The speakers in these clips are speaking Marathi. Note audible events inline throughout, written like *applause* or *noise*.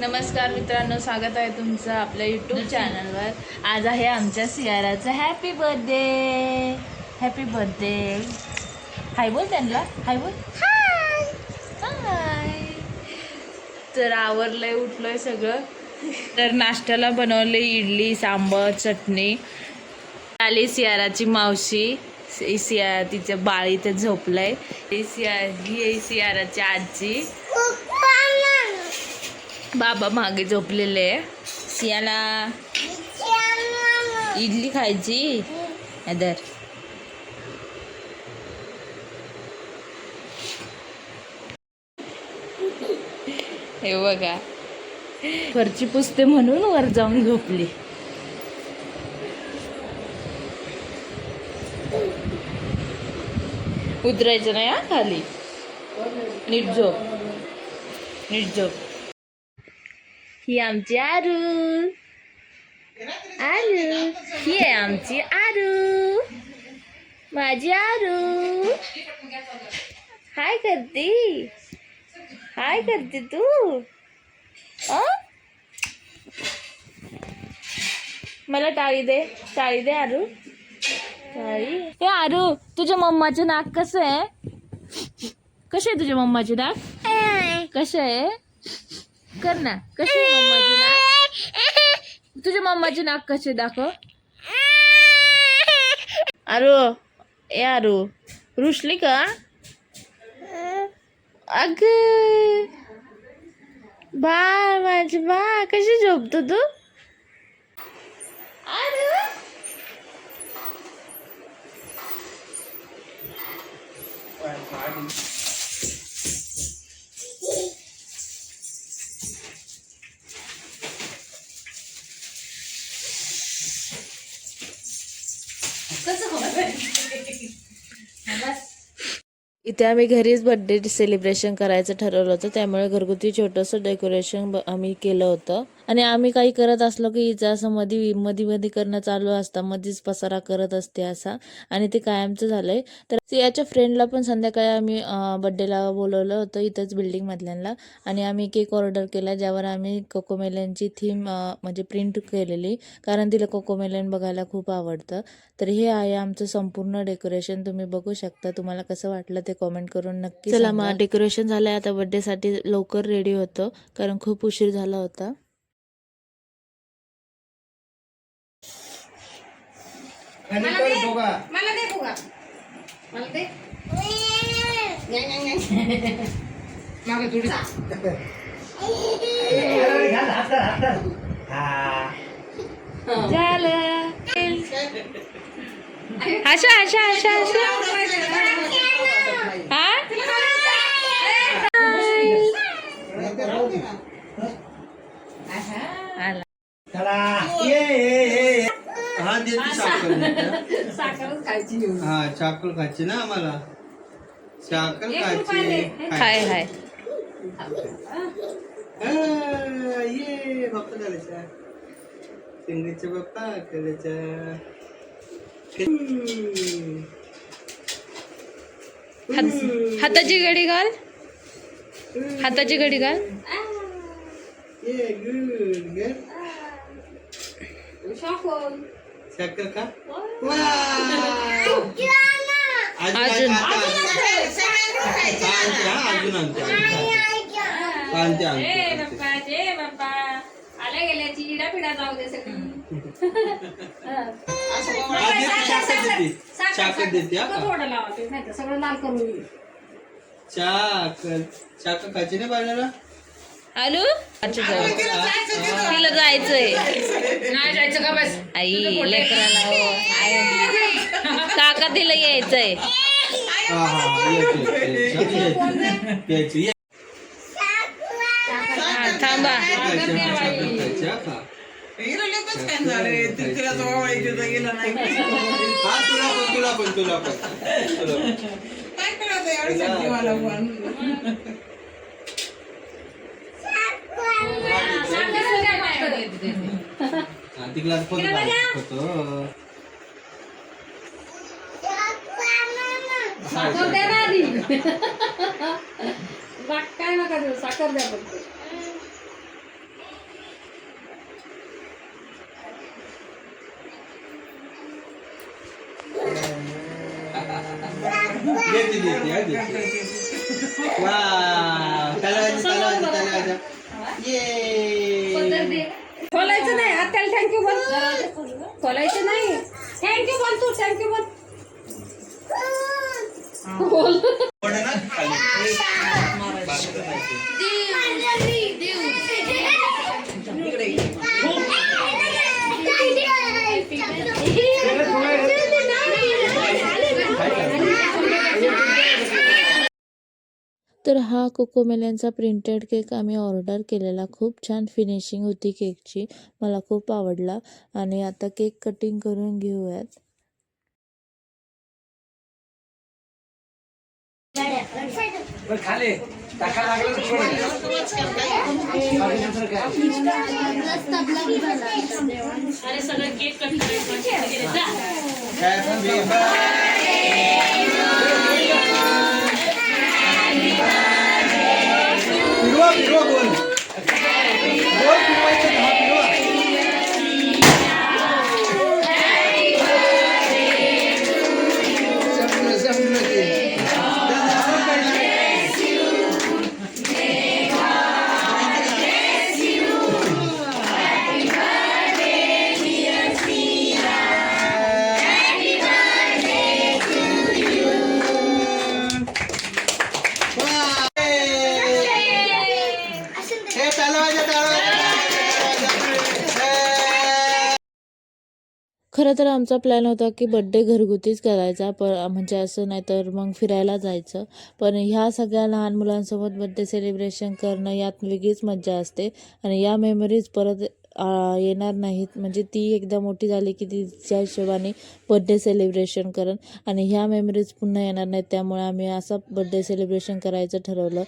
नमस्कार मित्रांनो स्वागत आहे तुमचं आपल्या यूट्यूब चॅनलवर आज आहे आमच्या सियाराचं happy birthday happy birthday hi बोल त्यांना. हाय बोल. हाय तर आवरलंय उठलंय सगळं. तर नाश्त्याला बनवले इडली सांबर चटणी. आली सियाराची मावशी. सिया तिचं बाळ इथे झोपलंय. ही सिया ही सियाराची आजी. बाबा मागे झोपलेले सियाला इडली खायची? अदर हे बघा. वरची पुसते म्हणून वर जाऊन झोपली. उतरायचं नाही हा खाली. नीट झोप. नीट झोप. ही आमची आरू. आरू ही आहे आमची आरू. माझी आरू. हाय करते. हाय करते तू. अ? मला टाळी दे टाळी दे आरू. टाळी. हे आरू तुझ्या मम्माचं नाक कसं आहे? कसं आहे तुझ्या मम्माचे नाक? कसं आहे? कर ना. कशी मम्माची नाक? तुझ्या मम्माची नाक कसे दाखव. अरो ए अरो रुसली का? अग बा माझी बा कशी झोपतो तू? अरे इथे आम्ही घरीच बड्डे सेलिब्रेशन करायचं ठरवलं होतं. त्यामुळे घरगुती छोटंसं डेकोरेशन आम्ही केलं होतं. आणि आम्ही काही करत असलो की हिचं असं मधी मधी मधी करणं चालू असतं. मधीच पसारा करत असते असा. आणि ते कायमचं झालंय. तर सियाच्या फ्रेंडला पण संध्याकाळी आम्ही बड्डेला बोलवलं होतं इथंच बिल्डिंग मधल्यांना. आणि आम्ही केक ऑर्डर केला ज्यावर आम्ही कोकोमेलनची थीम म्हणजे प्रिंट केलेली. कारण तिला कोकोमेलन बघायला खूप आवडतं. तर हे आहे आमचं संपूर्ण डेकोरेशन तुम्ही बघू शकता. तुम्हाला कसं वाटलं ते कॉमेंट करून नक्की चला मग डेकोरेशन झालंय. आता बर्थडेसाठी लवकर रेडी होतो. कारण खूप उशीर झाला होता. खाली कर दोघा मला दे फुगा. मला दे. नाही, नाही, नाही. मागं थोडी. घाल हात कर, हात कर. झालं हशा हशा हशा हशा हा आला. चला ये ये ये ये. हा देते साखर साखरच खायची हा चाकल खायची ना आम्हाला? दे. खायची. हाय हाय. हा, ये बाप्पा झाल्याचा सिंगीचे बाप्पा केल्याचा हम्म. हात- हाताची घडी घाल. हाताची घडी घाल. ये गुड का. अजून. अजून. आणते आणते आणते आल्या गेल्याची इडा पिडा जाऊ दे सगळी. *laughs* हा, देते? थोडं लावा ते नाही तर सगळं लाल करून येईल. साखर. साखर खायची ना बाळाला आलू. तिला जायचंय नाही जायचं का बस? आई लेकराला हो. काका तिला यायचंय. हा थांबा. तुला पण तुला पण तुला पण. पण. Nanti gelar pun Betul. foto dia tadi. Makan dia. Dia dia. Wow, kalau aja kalau aja kalau aja. Yay. Thank you *laughs* बोल खोलायचं नाही. थँक्यू बोल तू. थँक्यू बोल. बोल पड ना खाली बाजूला पाहिजे. तर हा कोकोमेल्यांचा प्रिंटेड केक आम्ही ऑर्डर केलेला. खूप छान फिनिशिंग होती केकची. मला खूप आवडला. आणि आता केक कटिंग करून घेऊयात. खरं तर आमचा प्लॅन होता की बड्डे घरगुतीच करायचा पण म्हणजे असं नाही तर मग फिरायला जायचं. पण ह्या सगळ्या लहान मुलांसोबत बड्डे सेलिब्रेशन करणं यात वेगळीच मज्जा असते. आणि या मेमरीज परत येणार नाहीत. म्हणजे ती एकदा मोठी झाली की तिच्या हिशोबाने बड्डे सेलिब्रेशन करण. आणि ह्या मेमरीज पुन्हा येणार नाहीत. त्यामुळे आम्ही असं बड्डे सेलिब्रेशन करायचं ठरवलं.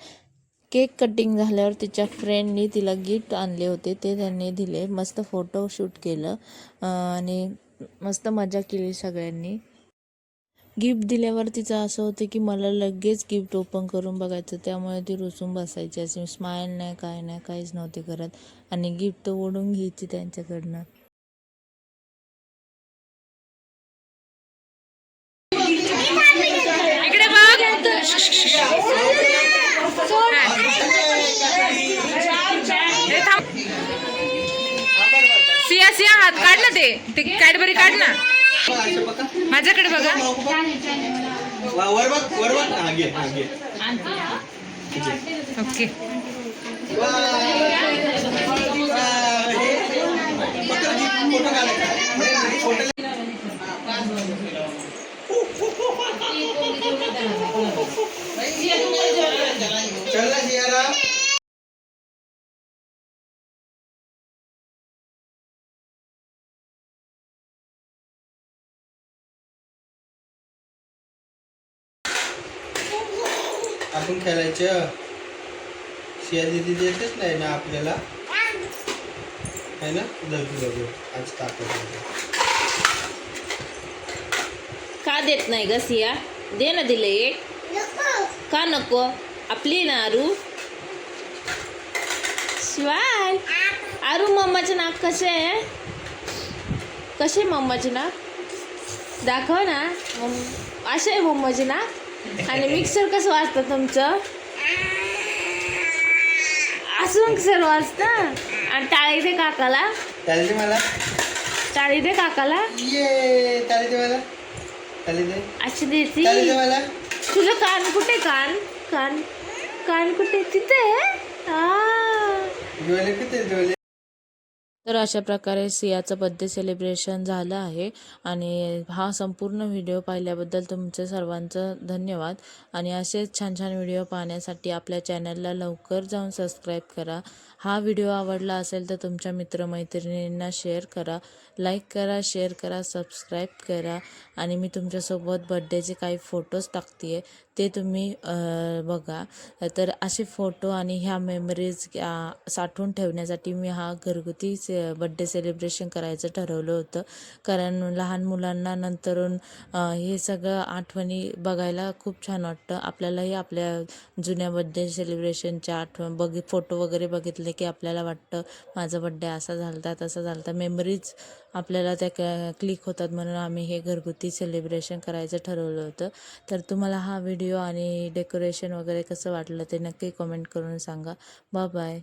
केक कटिंग झाल्यावर तिच्या फ्रेंडनी तिला गिफ्ट आणले होते. ते त्यांनी दिले. मस्त फोटोशूट केलं. आणि मस्त मजा केली सगळ्यांनी. गिफ्ट दिल्यावर तिचं असं होतं की मला लगेच गिफ्ट ओपन करून बघायचं. त्यामुळे ती रुसून बसायची. अशी स्माईल नाही काय नाही काहीच नव्हते करत. आणि गिफ्ट ओढून घ्यायची त्यांच्याकडनं इकडे बघ हे थांब. सिया सिया हात काढ ना ते. ते कॅडबरी काढ ना. माझ्याकडे बघा. वा, वर बघ वर बघ. हा घे हा घे. ओके वा. वा, हे. फोटो घे, फोटो काढायचा. फोटो चल ना जियारा आपण खेळायचं. शिया दिदी देतच नाही ना आपल्याला? है ना? जगू जगू आज ताकद का देत नाही ग सिया दे ना दिले एक. का नको? आपली ना आरू? शिवाय. आरू मम्माचे नाक कसे आहे? कसे मम्माचे नाक? दाखव ना. मम- असे आहे मम्माचे नाक? आणि मिक्सर कसं वाजतं तुमचं? असं मिक्सर वाजतं? आणि टाळी दे काकाला. चालेल ते मला. टाळी दे काकाला. ये मला. अशी देती. ते मला. तुझं कान कुठे कान? कान कान कुठे तिथे डोळे? तर अशा प्रकारे सियाचं बड्डे सेलिब्रेशन झालं आहे. आणि हा संपूर्ण व्हिडिओ पाहिल्याबद्दल तुमचं सर्वांचं धन्यवाद. आणि असेच छान छान व्हिडिओ पाहण्यासाठी आपल्या चॅनलला लवकर जाऊन सबस्क्राईब करा. हा व्हिडिओ आवडला असेल तर तुमच्या मित्रमैत्रिणींना शेअर करा लाईक करा शेअर करा सबस्क्राईब करा आणि मी तुमच्यासोबत बड्डेचे काही फोटोज टाकते आहे ते तुम्ही बघा. तर असे फोटो आणि ह्या मेमरीज साठवून ठेवण्यासाठी मी हा घरगुती से बड्डे सेलिब्रेशन करायचं ठरवलं होतं. कारण लहान मुलांना नंतरून हे सगळं आठवणी बघायला खूप छान वाटतं. आपल्यालाही आपल्या जुन्या बड्डे सेलिब्रेशनच्या आठवण बघ फोटो वगैरे बघितले की आपल्याला वाटतं माझा बड्डे असा झालता तसा झालता. मेमरीज आपल्याला त्या क क्लिक होतात म्हणून आम्ही हे घरगुती सेलिब्रेशन करायचं ठरवलं होतं. तर तुम्हाला हा व्हिडिओ आणि डेकोरेशन वगैरे कसं वाटलं ते नक्की कमेंट करून सांगा. Bye bye